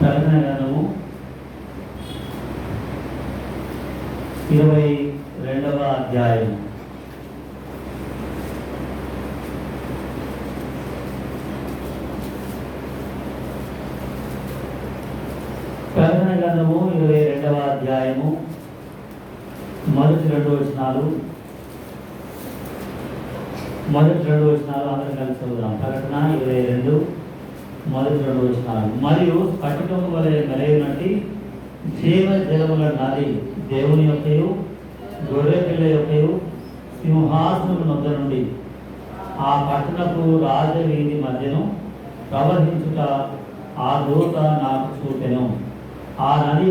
ప్రకటన గ్రంథము ఇరవై రెండవ అధ్యాయం ప్రకటన గ్రంథము ఇరవై రెండవ అధ్యాయము. మొదటి రెండు వచనాలు. మొదటి రెండు వచనాలు అందరం కలిసి చదువుదాం. ప్రకటన ఇరవై రెండు మొదటి రెండు వచనాలు మరియు స్ఫటికం వలె మెరైనటి జీవ జలముల నది దేవుని యొక్కయు గొర్రె పిల్ల యొక్కయు సింహాసనం వద్ద నుండి. ఆ పట్టణపు రాజవీధి మధ్యను ప్రవహించుట ఆ దూత నాకు చూపెను. ఆ నది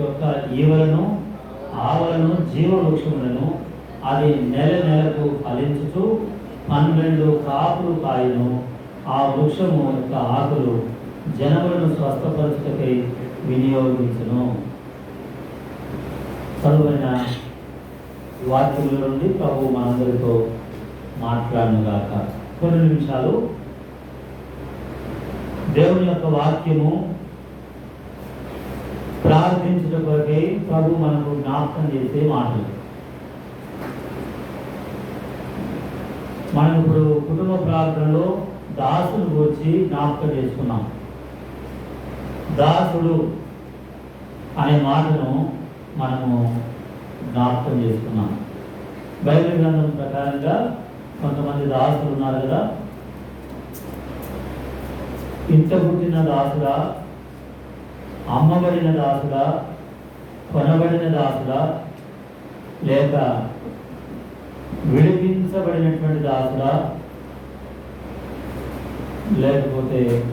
యొక్క ఈవలను ఆవలను జీవవృక్షములను అది నెల నెలకు ఫలించుతూ పన్నెండు కాపులు కాయను. ఆ వృక్షము యొక్క ఆకులు జనములను స్వస్థపరచుటకై వినియోగించను. చదువైన వాక్యముల నుండి ప్రభు మనందరితో మాట్లాడునుగాక. కొన్ని నిమిషాలు. దేవుని యొక్క వాక్యము ప్రార్థించుట కొరకై ప్రభు మనకు జ్ఞాపకం చేసే మాటలు. మనం ఇప్పుడు కుటుంబ ప్రార్థనలో దాసులు గురించి జ్ఞాపకం చేసుకున్నాం. దాసుడు అనే మాటను మనము జ్ఞాపకం చేసుకున్నాం. బైబిల్ గ్రంథం ప్రకారంగా కొంతమంది దాసులు ఉన్నారు కదా. ఇంట పుట్టిన దాసుడా అమ్మబడిన దాసుడా కొనబడిన దాసుడా లేక విడిపించబడినటువంటి దాసుడా లేకపోతే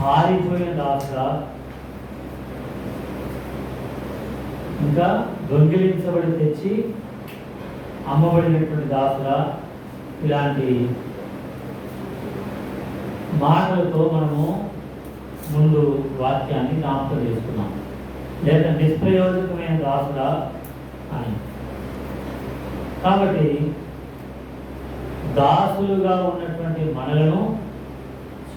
పారిపోయిన దాసరా ఇంకా దొంగిలించబడి తెచ్చి అమ్మబడినటువంటి దాసరా ఇలాంటి మాటలతో మనము ముందు వాక్యాన్ని జ్ఞాపకం చేసుకున్నాం. లేదా నిష్ప్రయోజకమైన దాసుడా అని. కాబట్టి దాసులుగా ఉన్నటువంటి మనలను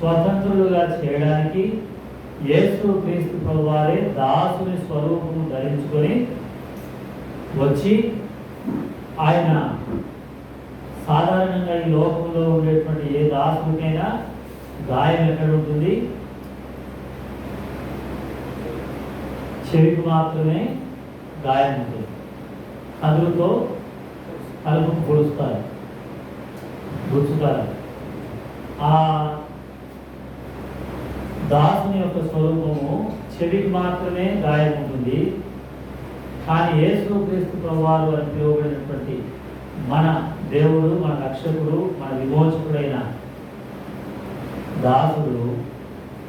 స్వతంత్రులుగా చేయడానికి యేసు క్రీస్తు ప్రభువారే దాసుని స్వరూపము ధరించుకొని వచ్చి ఆయన సాధారణంగా ఈ లోకంలో ఉండేటువంటి ఏ దాసుడికైనా గాయం ఎక్కడ ఉంటుంది? చెవికి మాత్రమే గాయం ఉంటుంది. అందులో కలుపు పొడుస్తారు. గుచ్చుతారు. ఆ దాసుని యొక్క స్వరూపము చెవికి మాత్రమే గాయం ఉంటుంది కానీ యేసు క్రీస్తు ప్రభువారు అని పిలువబడినటువంటి మన దేవుడు మన రక్షకుడు మన విమోచకుడైన దాసుడు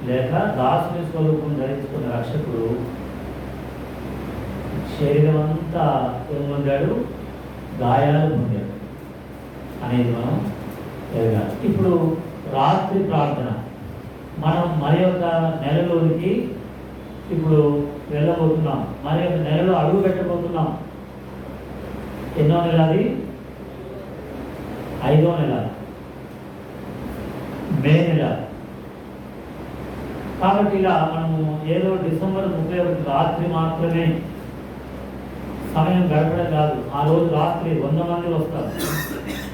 లేక దాసుని స్వరూపం ధరించుకున్న రక్షకుడు శరీరం అంతా పొందాడు గాయాలు పొందాడు. అనేది మనం ఎరగాలి. ఇప్పుడు రాత్రి ప్రార్థన. మనం మరి యొక్క నెలలోనికి ఇప్పుడు వెళ్ళబోతున్నాం. మరి యొక్క నెలలో అడుగు పెట్టబోతున్నాం. ఎన్నో నెల అది ఐదో నెల. మే నెల. కాబట్టి ఇలా మనము ఏదో డిసెంబర్ ముప్పై ఒకటి రాత్రి మాత్రమే సమయం గడపడం కాదు. ఆ రోజు రాత్రి వంద మంది వస్తారు.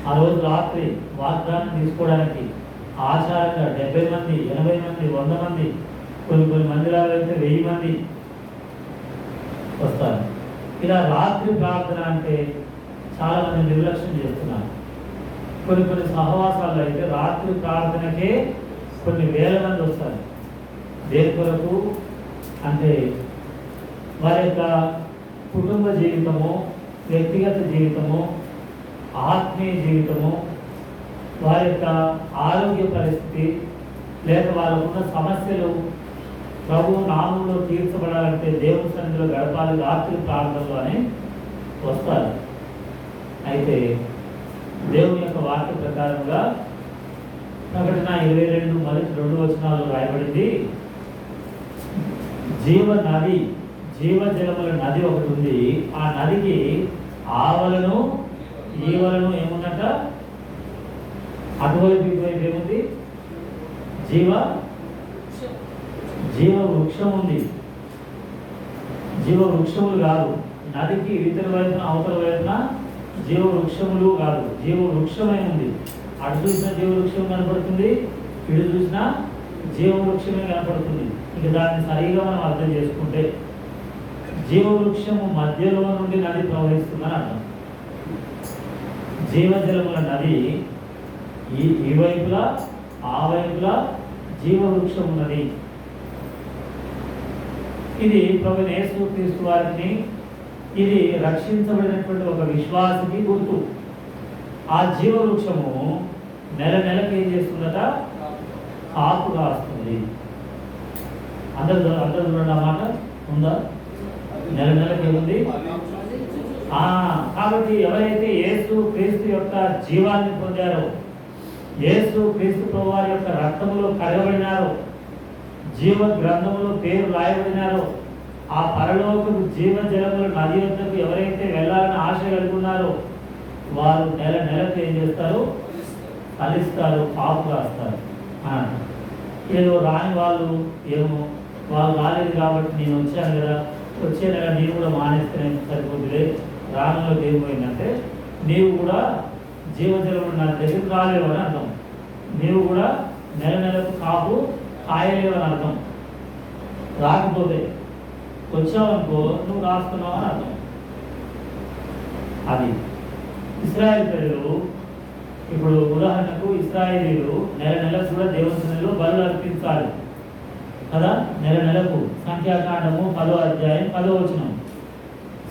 ఆ రోజు రాత్రి వాగ్దానం తీసుకోవడానికి ఆచారంగా డెబ్బై మంది ఎనభై మంది వంద మంది కొన్ని కొన్ని మందిరాలు అయితే వెయ్యి మంది వస్తారు. ఇలా రాత్రి ప్రార్థన అంటే చాలా మంది నిర్లక్ష్యం చేస్తున్నారు. కొన్ని కొన్ని సహవాసాల్లో అయితే రాత్రి ప్రార్థనకే కొన్ని వేల మంది వస్తారు. దేని కొరకు? అంటే వారి యొక్క కుటుంబ జీవితము వ్యక్తిగత జీవితము ఆత్మీయ జీవితము వారి యొక్క ఆరోగ్య పరిస్థితి లేక వాళ్ళకున్న సమస్యలు ప్రభు నామంలో తీర్చబడాలంటే దేవుని సన్నిధిలో గడపాలి రాత్రి ప్రార్థనలో వస్తారు. అయితే దేవుని యొక్క వాక్య ప్రకారంగా ప్రకటన ఇరవై రెండు మొదటి రెండు వచనాలు రాయబడింది. జీవ నది జీవజలముల నది ఒకటి ఉంది. ఆ నదికి ఆవలను ఈవలను ఏమున్నట అటువైపు ఇటువైపు ఏముంది? జీవ జీవ వృక్షం ఉంది జీవ వృక్షములు కాదు. నదికి ఇతర వైపున అవతల వైపున జీవ వృక్షములు కాదు. జీవ వృక్షమై ఉంది అటు చూసిన జీవ వృక్షం కనపడుతుంది ఇటు చూసిన జీవ వృక్షమే కనపడుతుంది. ఇక దాన్ని సరిగా మనం అర్థం చేసుకుంటే జీవ వృక్షము మధ్యలో నుండి నది ప్రవహిస్తుందని అర్థం. జీవజలముల నది ఈ ఈ వైపులా ఆ వైపులా జీవవృక్షం ఉన్నది ఇది ప్రభు నేసు క్రీస్తు వారిని ఇది రక్షించబడినటువంటి ఒక విశ్వాసకి గుర్తు. ఆ జీవవృక్షము నెల నెలకు ఏం చేస్తుందట? కాపు కాస్తుంది అందరు అందరు చూడండి అన్నమాట ఉందా? నెల నెలకి ఏముంది? ఆ, కాబట్టి ఎవరైతే యేసు క్రీస్తు యొక్క జీవాన్ని పొందారో యేసు క్రీస్తు ప్రభువారి యొక్క రక్తములో కడగబడినారో. జీవ గ్రంథములో పేరు రాయబడినారో. ఆ పరలోకపు జీవ జలముల నది వద్దకు ఎవరైతే వెళ్ళాలని ఆశ కలిగి ఉన్నారో వారు నెల నెలకు ఏం చేస్తారు? ఫలిస్తారు పాపు రాస్తారు. ఏదో రాని వాళ్ళు ఏమో వాళ్ళు రాలేదు కాబట్టి నేను వచ్చాను కదా వచ్చే నెల నేను కూడా మానేస్తే సరిపోతుంది. రానులో ఏం పోయిందంటే నీవు కూడా జీవజలములు నా దగ్గరికి రాలేవు అని అర్థం. నీవు కూడా నెల నెలకు కాపు కాయలేవు అని అర్థం. రాకపోతే వచ్చావనుకో నువ్వు రాస్తున్నావు అని అర్థం. అది ఇస్రాయల్ ప్రజలు ఇప్పుడు ఉదాహరణకు ఇస్రాయేలీలు నెల నెలకు కూడా దేవస్థానంలో బలు అర్పించాలి కదా? నెల నెలకు. సంఖ్యాకాండము పదో అధ్యాయం పదో వచనం.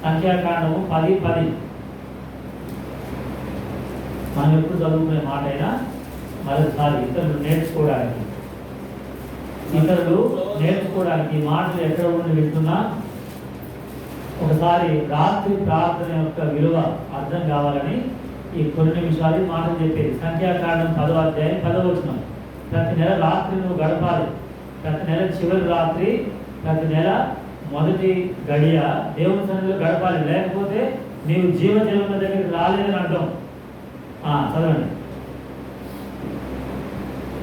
సంఖ్యాకాండము పది పది. మనం ఎప్పుడు చదువుకునే మాట అయినా మరోసారి ఇతరులు నేర్చుకోవడానికి. ఇతరులు నేర్చుకోవడానికి ఈ మాటలు ఎక్కడ ఉండి వింటున్నా ఒకసారి రాత్రి ప్రార్థన యొక్క విలువ అర్థం కావాలని ఈ కొన్ని నిమిషాలు ఈ మాటలు చెప్పేది. సంఖ్యాకాండం పదో అధ్యాయం పదవచ్చిన ప్రతి నెల రాత్రి నువ్వు గడపాలి. ప్రతి నెల చివరి రాత్రి ప్రతి నెల మొదటి గడియ దేవుని సన్నిధిలో గడపాలి. లేకపోతే నీవు జీవజీవన దగ్గరికి రాలేదని అర్థం. చదవండి మరి ఉత్సవ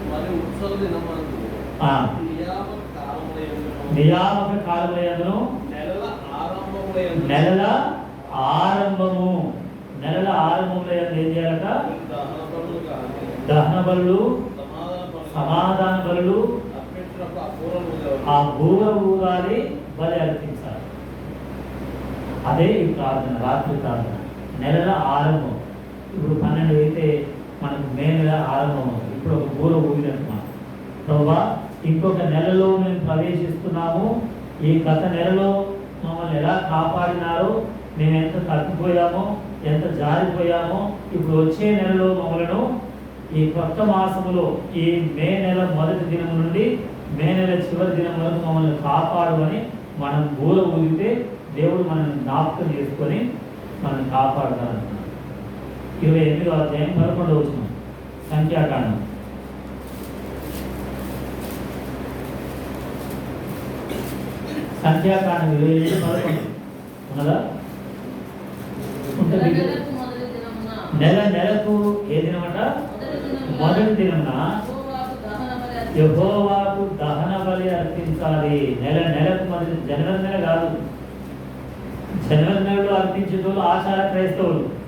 దినమందు ఆ. నియామక కాలములందును నెలల ఆరంభము. నెలల ఆరంభంలో ఏం చేయాలట? దహన బలులు సమాధాన అపూర్వముగా ఆ భూగ ఊగాలి బలి అర్పించాలి. అదే ఈ ప్రార్థన రాత్రి ప్రార్థన. నెలల ఆరంభం. ఇప్పుడు పన్నెండు అయితే మనకు మే నెల ఆరంభం అవుతుంది. ఇప్పుడు ఒక బూర ఊగినట్టున్నాం ప్రభా ఇంకొక నెలలో మేము ప్రవేశిస్తున్నాము. ఈ గత నెలలో మమ్మల్ని ఎలా కాపాడినారో మేము ఎంత తప్పిపోయామో ఎంత జారిపోయామో ఇప్పుడు వచ్చే నెలలో మమ్మలను ఈ కొత్త మాసములో ఈ మే నెల మొదటి దినం నుండి మే నెల చివరి దినం వరకు మమ్మల్ని కాపాడమని మనం బూర ఊగితే దేవుడు మనల్ని జ్ఞాపకం చేసుకొని మనం కాపాడతారు ఇరవై ఎనిమిదో అధ్యాయం పదకొండవ వచ్చిన సంఖ్యాకాండం. సంఖ్యాకాండం ఇరవై ఎనిమిది పదకొండు. ఉన్నదా? ఉంటుంది. నెల నెలకు ఏ దినమట? మొదటి దినమున యహోవాకు దహన బలి అర్పించాలి. నెల నెలకు మొదటి జనవరి నెల కాదు. జనవరి నెలలో అర్పించేటోళ్ళు ఆచార క్రైస్తవులు.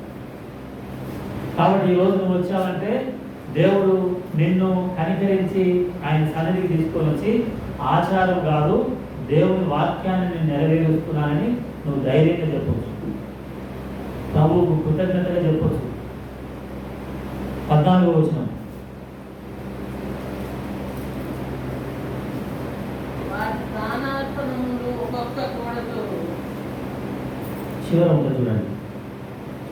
కాబట్టి ఈ రోజు నువ్వు వచ్చావంటే దేవుడు నిన్ను కనికరించి ఆయన సన్నిధికి తీసుకొని వచ్చి ఆచారం కాదు దేవుని వాక్యాన్ని నేను నెరవేరుస్తున్నానని నువ్వు ధైర్యంగా చెప్పవచ్చు ప్రభువుకు కృతజ్ఞతగా చెప్పవచ్చు పద్నాలుగో వచ్చిన చివర ఉంటుంది చూడండి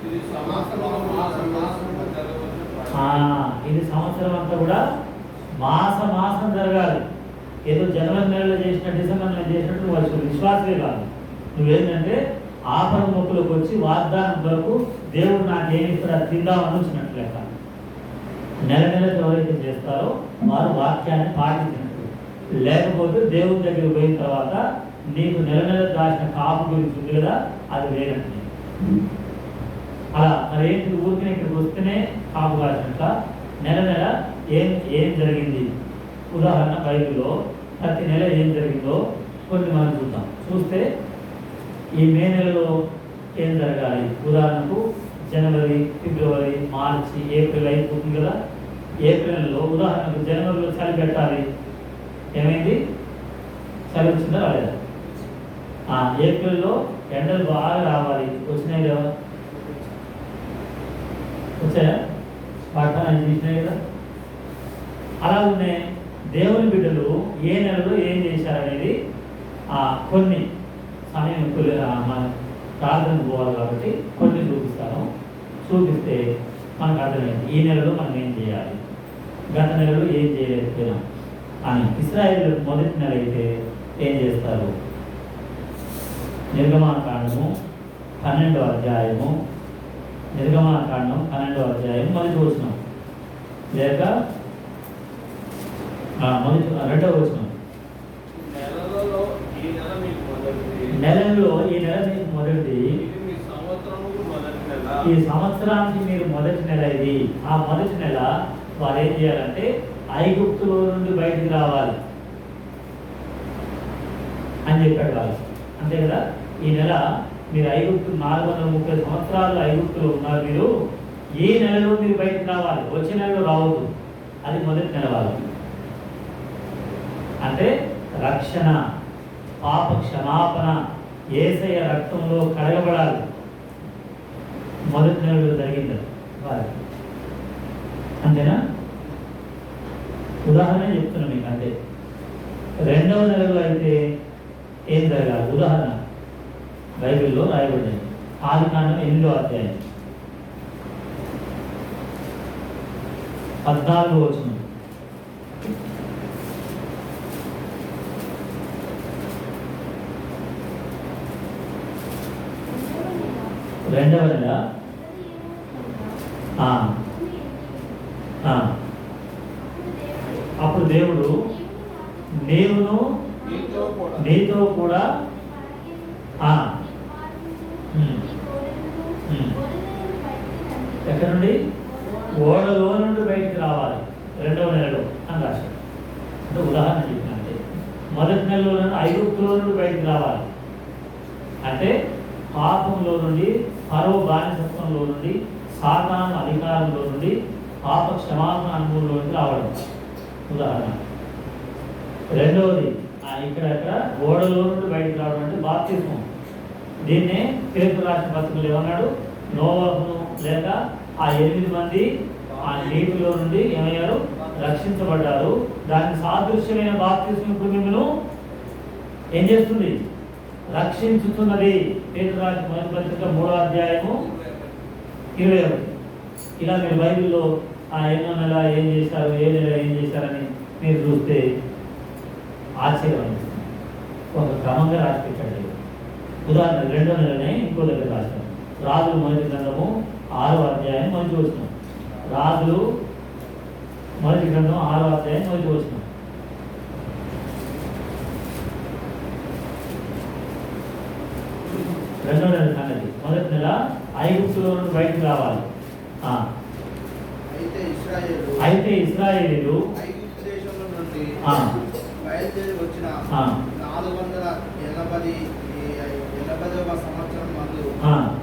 ఇది సమాసములో మాసం మాసముగా జరగవలసిన ఆ, ఇది సంవత్సరం అంతా కూడా మాస మాసం జరగాలి. ఏదో జనవరి నెలలో చేసిన డిసెంబర్ నెలలో చేసినట్టు వాళ్ళు విశ్వాసమే కాదు. నువ్వేంటంటే ఆపద మొక్కులకు వచ్చి వాగ్దానం వరకు దేవుడు నాకు ఏమిస్తారా తిందామని వచ్చినట్టు లెక్క. నెల నెలకు ఎవరైతే చేస్తారో వారు వాక్యాన్ని పాటించినట్టు. లేకపోతే దేవుడి దగ్గర పోయిన తర్వాత నీకు నెల నెల దాచిన కాపు గురించి ఉంది కదా అది వేరంటే. అలా మరి ఏంటి? ఊరికి ఇక్కడికి వస్తేనే కాపు కాసినట్ల? నెల నెల ఏం ఏం జరిగింది? ఉదాహరణ బైబిల్లో ప్రతి నెల ఏం జరిగిందో కొన్ని మనం చూద్దాం. చూస్తే ఈ మే నెలలో ఏం జరగాలి? ఉదాహరణకు జనవరి ఫిబ్రవరి మార్చి ఏప్రిల్ అయిపోతుంది కదా. ఏప్రిల్ నెలలో ఉదాహరణకు జనవరిలో చలి పెట్టాలి. ఏమైంది? చలి వచ్చిందా రాలేదా? ఆ, ఏప్రిల్లో ఎండలు బాగా రావాలి. వచ్చినాయి కదా. వచ్చాయా? వాగ్దానం చేసినాయి కదా అలాగనే దేవుని బిడ్డలు ఏ నెలలో ఏం చేశారనేది ఆ కొన్ని సమయం మన ప్రార్థన పోవాలి కాబట్టి కొన్ని చూపిస్తాను. చూపిస్తే మనకు అర్థమైంది ఈ నెలలో మనం ఏం చేయాలి? గత నెలలో ఏం చేయలేకపోయినాం అని. ఇస్రాయేల్ మొదటి నెల అయితే ఏం చేస్తారు? నిర్గమాకాండము పన్నెండో అధ్యాయము నిర్గమాకాండం పన్నెండో అధ్యాయం మొదటి వచనం. లేక మొదటి రెండవ వచనం. నెలలో ఈ నెల మీకు మొదటిది. ఈ సంవత్సరానికి మీరు మొదటి నెల ఇది. ఆ మొదటి నెల వారు ఏం చేయాలంటే ఐగుప్తులో నుండి బయటికి రావాలి. అని చెప్పాడు వాళ్ళు. అంతే కదా? ఈ నెల మీరు ఐగుప్తు నాలుగు వందల ముప్పై సంవత్సరాలు ఐగుప్తులో ఉన్నారు మీరు ఈ నెలలో మీరు బయటకు రావాలి? వచ్చే నెలలో రావద్దు. అది మొదటి నెలవాలి అంటే రక్షణ పాప క్షమాపణ ఏసయ్య రక్తంలో కడగబడాలి. మొదటి నెలలో జరిగింది వారికి అంతేనా? ఉదాహరణ చెప్తున్నా మీకు అంటే రెండవ నెలలో అయితే ఏం జరగాలి? ఉదాహరణ. బైబిల్లో రాయబడింది. ఆది కాండం ఎనిమిదో అధ్యాయం. పద్నాలుగు వచ్చిన రెండవ నెల ఆ, ఆ, అప్పుడు దేవుడు నీవును నీతో కూడా నీతో కూడా ఆ, ఉమ్, ఉమ్. ఎక్కడ నుండి ఓడలో నుండి బయటికి రావాలి రెండవ నెలలో అని రాశాడు అంటే ఉదాహరణ చెప్పినంటే మొదటి నెలలో ఐగుప్తులో నుండి బయటికి రావాలి అంటే పాపంలో నుండి పరో బానిసత్వంలో నుండి సాతాను అధికారంలో నుండి పాప క్షమాపణ అనుభవంలోకి రావడం. ఉదాహరణ. రెండవది ఆ ఇక్కడ ఇక్కడ ఓడలో నుండి బయటకు రావడం అంటే బాప్తిజం దీన్నే పేరు రాసిన పత్రికలు ఏమన్నాడు? నోవహును లేక ఆ ఎనిమిది మంది ఆ నీటిలో నుండి ఏమయ్యారు? రక్షించబడ్డారు. దానికి సాదృశ్యమైన బాప్తిజం ఇప్పుడు మిమ్మల్ని ఏం చేస్తుంది? రక్షించుతున్నది. పేరు రాజు మొదటి పత్రిక మూడో అధ్యాయము ఇరవై ఒకటి. ఇలా మీరు బైబిల్లో ఆ ఎన్నో నెల ఏం చేశారు ఏ నెల ఏం చేశారని మీరు చూస్తే ఆశ్చర్యం అనిపిస్తుంది ఒక క్రమంగా రాసి పెట్టాడు. ఉదాహరణ రెండో నెలనే ఇంకో దగ్గర రాశారు రాజులు మొదటి గ్రంథము ఆరో అధ్యాయం మంచి వచ్చినాం రాజులు మొదటి గ్రంథం ఆరో అధ్యాయం మంచి వచ్చినాం రెండో నెల సంగతి మొదటి నెల ఐగుప్తులో నుండి బయటకు రావాలి ఆ, అయితే ఇస్రాయేలీలు. బయలుదేరి వచ్చిన. నాలుగు వందల ఎనభై ఎనభైవ సంవత్సరం మందు.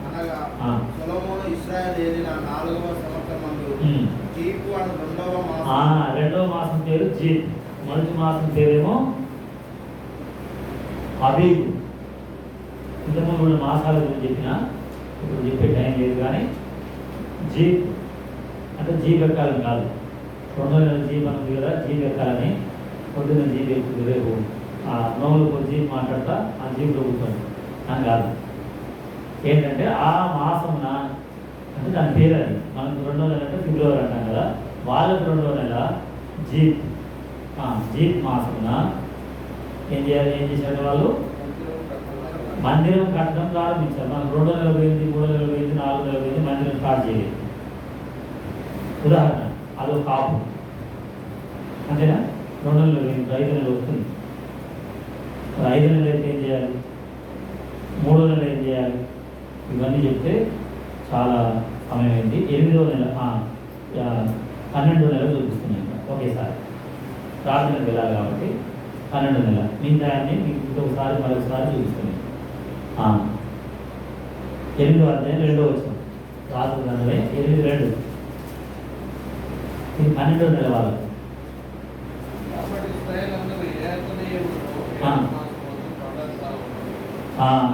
అనగా ఆ. సొలొమోను ఇస్రాయేల్ ఏలిన నాలుగవ సంవత్సరం మందు ఉమ్. జీపు అని రెండవ మాసం రెండో మాసం పేరు జీప్ మొదటి మాసం పేరేమో అబీబు ఇంతకుముందు కూడా మాసాల గురించి చెప్పిన ఇప్పుడు చెప్పే టైం లేదు కానీ జీ అంటే జీ ఎక్కాలని కాదు. రెండు నెలల జీప్ అని కదా జీప్ పొద్దున్న జీప్ ఎక్కుతుంది రేపు ఆ నోములకు ఒక మాట్లాడతా ఆ జీప్లో కూర్చోండి. అని కాదు. ఏంటంటే ఆ మాసమున అంటే దాని పేరు అది. మనకు రెండో నెల అంటే ఫిబ్రవరి అంటాం కదా. వాళ్ళకి రెండో నెల జీప్ జీప్ మాసమున ఏం చేయాలి? ఏం చేశారు వాళ్ళు? మందిరం కట్టడం ప్రారంభించారు. మనకు రెండు వందల పోయింది మూడు నెల పోయింది నాలుగు నెల పోయింది మందిరం స్టార్ట్ చేయలేదు ఉదాహరణ అదో కాపు. అంతేనా? రెండు నెలలు పోయింది ఐదు నెలలు వస్తుంది. ఐదు నెలలు అయితే ఏం చేయాలి? మూడో నెల ఏం చేయాలి? ఇవన్నీ చెప్తే చాలా సమయం అయింది. ఎనిమిదో నెల పన్నెండో నెల చూపిస్తున్నాయి. ఒకేసారి. ప్రార్థనకు వెళ్ళాలి కాబట్టి పన్నెండు నెల. మిగతా దాన్ని మీకు ఇంకొకసారి మరొకసారి చూపిస్తాను ఎనిమిదో అధ్యాయం రెండో వచ్చిన రాజు గంధమే ఎనిమిది రెండు. ఇది పన్నెండో నెల వాళ్ళు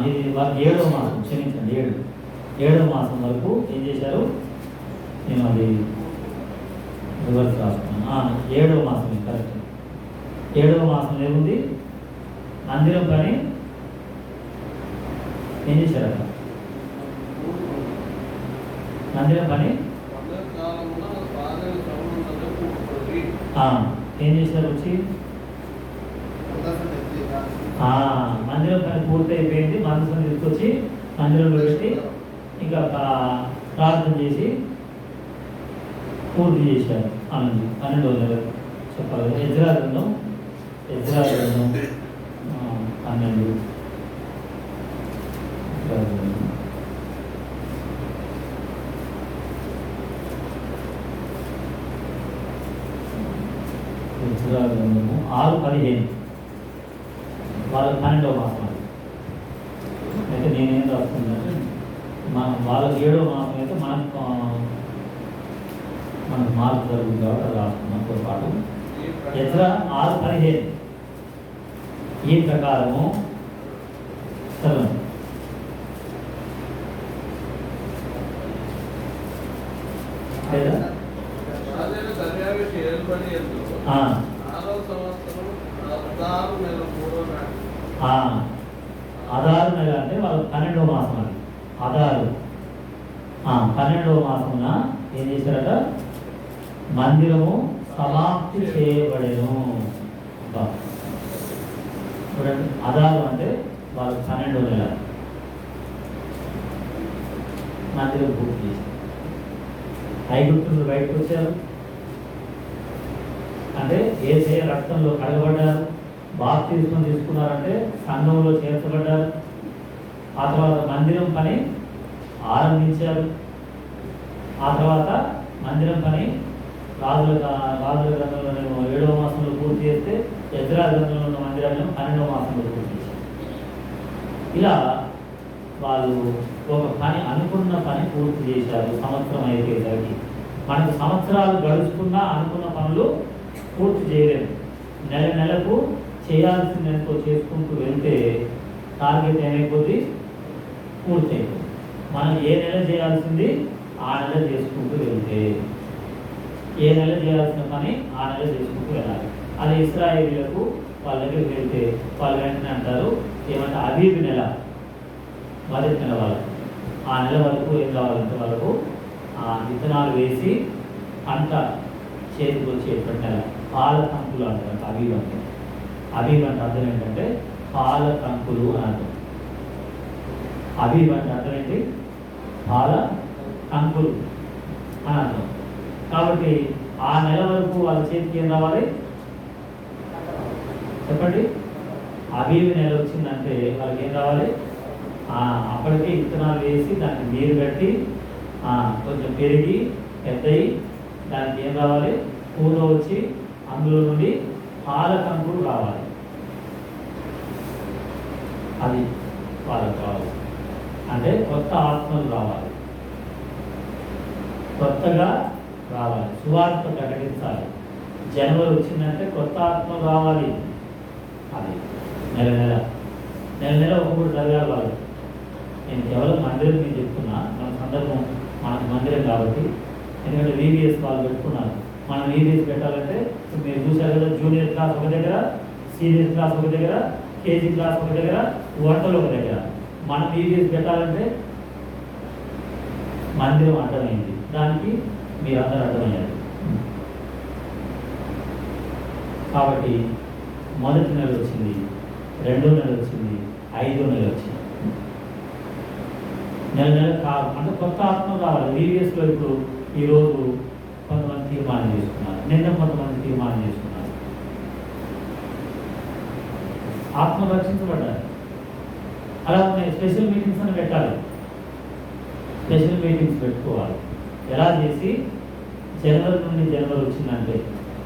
ఇది ఏడో మాసం క్షమించండి ఏడు. ఏడో మాసం వరకు ఏం చేశారు? నేను అది రివర్స్ రాస్తున్నాను ఆ, ఏడవ మాసం కరెక్ట్. ఏడవ మాసం ఏముంది? మందిరం పని ఏం చేశారు? అక్కడ మందిరం పని ఏం చేశారు వచ్చి? మందిరం పని పూర్తి అయిపోయింది మనసుని తీసుకొచ్చి మందిరంలో పెట్టి ఇంకా ప్రార్థన చేసి పూర్తి చేశారు. అన్నది పన్నెండు వందల. చెప్పాలి ఎజ్రా గ్రంథం ఎజ్రా గ్రంథం పన్నెండు ఎజ్రా గ్రంథం. ఎజ్రా గ్రంథము ఆరు పదిహేను. వాళ్ళ పన్నెండవ మాసం అయితే నేనేం రాస్తుందంటే మన వాళ్ళకి ఏడవ మాసం అయితే మనకు మనకు మార్పు జరుగుతుంది కాబట్టి అది రాస్తున్నాం ఎదుర ఆరు పదిహేను. ఈ ప్రకారము చదవండి లేదా రాజైన దర్యావేషి ఏర్పడి ఎందు ఆ, ఆరో సంవత్సరం పదహారు నెల మూడో నాడు ఆ, అదారు నెల అంటే వాళ్ళ పన్నెండవ మాసం అది ఆధారు. పన్నెండవ మాసమున ఏం చేశారట? మందిరము సమాప్తి చేయబడేను. చూడండి అదారు అంటే వాళ్ళు పన్నెండవ నెల. మందిరం పూర్తి చేశారు ఐగుప్తులు బయటకు వచ్చారు. అంటే ఏసే రక్తంలో కడగబడ్డారు. బాప్తిస్మం తీసుకున్నారంటే సంఘంలో చేర్చబడ్డారు. ఆ తర్వాత మందిరం పని ఆరంభించారు. ఆ తర్వాత మందిరం పని రాజుల రాజుల గ్రంథంలో ఏడవ మాసంలో పూర్తి చేస్తే ఎజ్రా గ్రంథంలో ఉన్న మందిరాన్ని పన్నెండవ మాసంలో పూర్తి చేశారు. ఇలా వాళ్ళు ఒక పని అనుకున్న పని పూర్తి చేశారు. సంవత్సరం అయిపోయేసరికి. మనకు సంవత్సరాలు గడుచుకున్నా అనుకున్న పనులు పూర్తి చేయలేము. నెల నెలకు చేయాల్సింది ఎంతో చేసుకుంటూ వెళ్తే టార్గెట్ ఏమైపోద్ది? పూర్తి మనం ఏ నెల చేయాల్సింది? ఆ నెల చేసుకుంటూ వెళ్తే. ఏ నెల చేయాల్సిన పని? ఆ నెల చేసుకుంటూ వెళ్ళాలి. అది ఇస్రాయేలీలకు వాళ్ళ దగ్గరికి వెళ్తే వాళ్ళు వెంటనే అంటారు ఏమంటే అబీబి నెల మొదటి నెల వాళ్ళకు. ఆ నెల వరకు ఏం కావాలంటే వాళ్ళకు ఆ విత్తనాలు వేసి పంట చేతికి వచ్చేటువంటి నెల పాల కంకులు అంటారు అబీబ్ అంటే అవి వంటి అర్థం ఏంటంటే పాల కంకులు అని అర్థం. అవి వంటి అర్థం ఏంటి పాల కంకులు అని అర్థం. కాబట్టి ఆ నెల వరకు వాళ్ళ చేతికి ఏం రావాలి? చెప్పండి. అభివి నెల వచ్చిందంటే వాళ్ళకి ఏం రావాలి? అప్పటికే విత్తనాలు వేసి దానికి నీరు కట్టి కొంచెం పెరిగి పెద్దయి దానికి ఏం రావాలి? పూత వచ్చి అందులో నుండి పాల కావాలి. అది వాళ్ళకి కావాలి. అంటే కొత్త ఆత్మలు రావాలి. కొత్తగా రావాలి. సువార్త ప్రకటించాలి. జనవరి వచ్చిందంటే కొత్త ఆత్మలు రావాలి. అది నెల నెల. నెల నెల ఒక్కొక్కటి జరగాలి వాళ్ళు. నేను కేవలం మందిరం మీకు చెప్తున్నా. మన సందర్భం మనకు మందిరం కాబట్టి. ఎందుకంటే వీవీఎస్ వాళ్ళు పెట్టుకున్నారు. మనం వీబీఎస్ పెట్టాలంటే మీరు చూసారు కదా జూనియర్ క్లాస్ ఒక దగ్గర సీనియర్ క్లాస్ ఒక దగ్గర కేజీ క్లాస్ ఒక దగ్గర వంటలు ఒక దగ్గర. మనం వీబీఎస్ పెట్టాలంటే మందిరం అర్థమైంది. దానికి మీరు అందరూ అర్థమయ్యారు. కాబట్టి మొదటి నెల వచ్చింది రెండో నెల వచ్చింది ఐదో నెల వచ్చింది. నెల నెల కాదు అంటే కొత్త ఆత్మ కావాలి వీరియస్లో ఇప్పుడు ఈరోజు తీర్మానం చేసుకున్నారు. నిన్న కొంతమంది తీర్మానం చేసుకున్నారు. ఆత్మ రక్షించబడ్డారు అలా ఉన్నాయి స్పెషల్ మీటింగ్స్ అని పెట్టాలి. స్పెషల్ మీటింగ్స్ పెట్టుకోవాలి. ఎలా చేసి? జనవరి నుండి జనవరి వచ్చిందంటే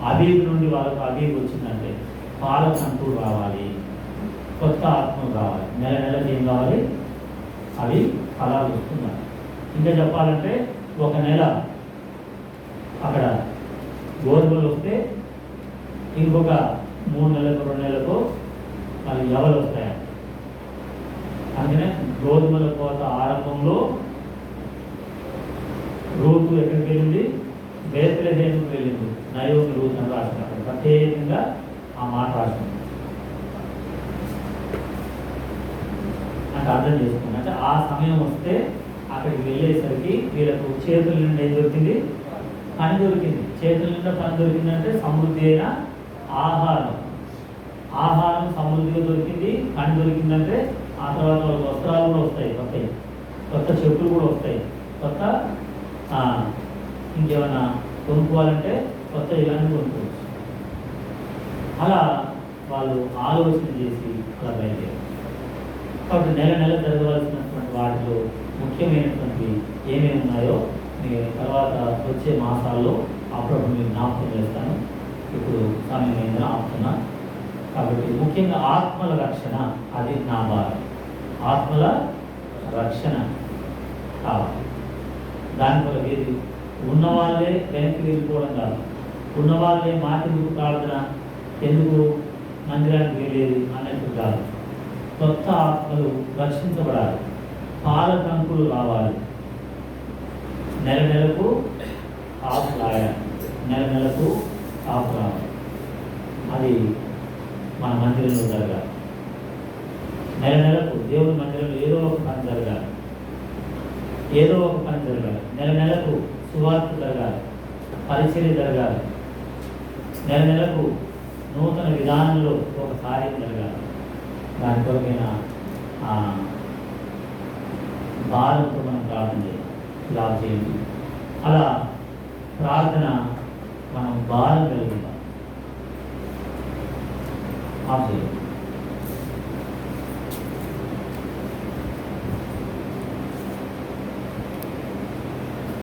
అబీబ్ నుండి వాళ్ళకు అబీబ్ వచ్చిందంటే పాలకంతులు రావాలి. కొత్త ఆత్మలు కావాలి నెల నెలకి ఏం కావాలి అవి ఫలాలు వస్తున్నాయి. ఇంకా చెప్పాలంటే ఒక నెల అక్కడ గోధుమలు వస్తే ఇంకొక మూడు నెలలకు రెండు నెలలకు మళ్ళీ ఎవరు వస్తాయి. అందుకనే గోధుమల కోత ఆరంభంలో రూతు ఎక్కడికి వెళ్ళింది? బేతలహేముకు వెళ్ళింది. నయోమి రూతు అని రాస్తున్నారు ప్రత్యేకంగా ఆ మాట రాస్తుంది అంటే అర్థం చేసుకున్నాను అంటే ఆ సమయం వస్తే అక్కడికి వెళ్ళేసరికి వీళ్ళకు చేతుల నుండి ఏం దొరికింది? పని దొరికింది. చేతుల నిండా పని దొరికిందంటే సమృద్ధి అయిన ఆహారం. ఆహారం సమృద్ధిగా దొరికింది పని దొరికిందంటే ఆ తర్వాత వాళ్ళకి వస్త్రాలు కూడా వస్తాయి కొత్తవి కొత్త చెట్లు కూడా వస్తాయి. కొత్త ఇంకేమైనా కొనుక్కోవాలంటే కొత్త ఇలాంటి కొనుక్కోవచ్చు. అలా వాళ్ళు ఆలోచన చేసి అలా బయలుదేరారు. కాబట్టి నెల నెల జరగవలసినటువంటి వాటిలో ముఖ్యమైనటువంటి ఏమేమి ఉన్నాయో తర్వాత వచ్చే మాసాల్లో అప్పుడప్పుడు మీకు జ్ఞాపకం చేస్తాను. ఇప్పుడు సమయం నేను ఆపుతున్నా. కాబట్టి ముఖ్యంగా ఆత్మల రక్షణ అది నా భారం. ఆత్మల రక్షణ కావాలి. దాని వల్ల ఏది? ఉన్నవాళ్ళే వెనక్కి వెళ్ళిపోవడం కాదు. ఉన్నవాళ్ళే మాకెందుకు ప్రార్థన ఎందుకు మందిరానికి వెళ్ళేది అన్నట్టు కాదు. కొత్త ఆత్మలు రక్షించబడాలి. పాల కంకులు రావాలి. నెల నెలకు ఆఫ్ రాయాలి నెల నెలకు ఆఫ్ రావాలి అది మన మందిరంలో జరగాలి. నెల నెలకు దేవుని మందిరంలో ఏదో ఒక పని జరగాలి. ఏదో ఒక పని జరగాలి. నెల నెలకు సువార్త జరగాలి. పరిచర్య జరగాలి. నెల నెలకు నూతన విధానంలో ఒక కార్యం జరగాలి. దాని కొరకైన భారంతో మనం ప్రార్థన చేయాలి. ఇలా చేయండి. అలా ప్రార్థన మనం భారం కలిగి ఆ ఆఫ్ చేయండి